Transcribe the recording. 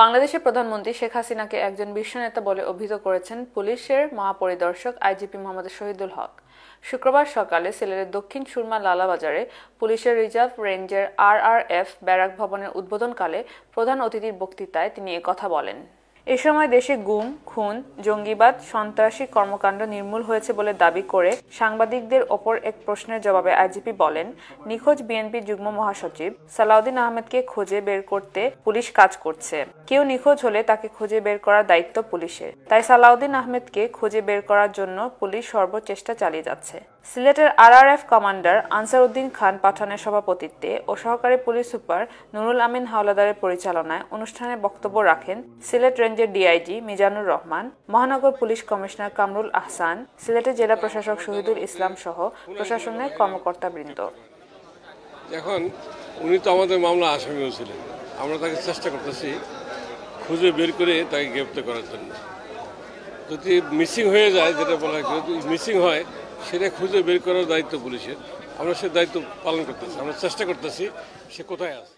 বাংলাদেশের প্রধানমন্ত্রী শেখ হাসিনাকে একজন বিশ্বনেতা বলে অভিহিত করেছেন পুলিশের মহাপরিদর্শক আইজিপি মোহাম্মদ শহীদুল হক। শুক্রবার সকালে সিলেটের দক্ষিণ সুরমা লালাবাজারে পুলিশের রিজার্ভ রেঞ্জের আর আর এফ ব্যারাক ভবনের উদ্বোধনকালে প্রধান অতিথির বক্তৃতায় তিনি কথা বলেন। এ সময় দেশে গুম, খুন, জঙ্গিবাদ, সন্ত্রাসী কর্মকাণ্ড নির্মূল হয়েছে বলে দাবি করে সাংবাদিকদের ওপর এক প্রশ্নের জবাবে আইজিপি বলেন, নিখোঁজ বিএনপি যুগ্ম মহাসচিব সালাউদ্দিন আহমেদকে খুঁজে বের করতে পুলিশ কাজ করছে। কেউ নিখোঁজ হলে তাকে খুঁজে বের করার দায়িত্ব পুলিশের। তাই সালাউদ্দিন আহমেদকে খুঁজে বের করার জন্য পুলিশ সর্বচেষ্টা চালিয়ে যাচ্ছে। সিলেটের আরআরএফ কমান্ডার আনসারউদ্দিন খান পাঠানের সভাপতিত্বে ও সহকারী পুলিশ সুপার নুরুল আমিন হাওলাদারের পরিচালনায় অনুষ্ঠানে বক্তব্য রাখেন সিলেট রেঞ্জের ডিআইজি মিজানুর রহমান, মহানগর পুলিশ কমিশনার কামরুল আহসান, সিলেটের জেলা প্রশাসক শহীদুল ইসলাম সহ প্রশাসনের কর্মকর্তাবৃন্দ। এখন উনি তো আমাদের মামলা আসামিও ছিলেন। আমরা তাকে চেষ্টা করতেছি খুঁজে বের করে তাকে গ্রেপ্তার করার জন্য। যদি মিসিং হয়ে যায়, যেটা বলা হয়, যদি মিসিং হয়, সেটা খুঁজে বের করার দায়িত্ব পুলিশের। আমরা সে দায়িত্ব পালন করতেছি, আমরা চেষ্টা করতেছি সে কোথায় আছে।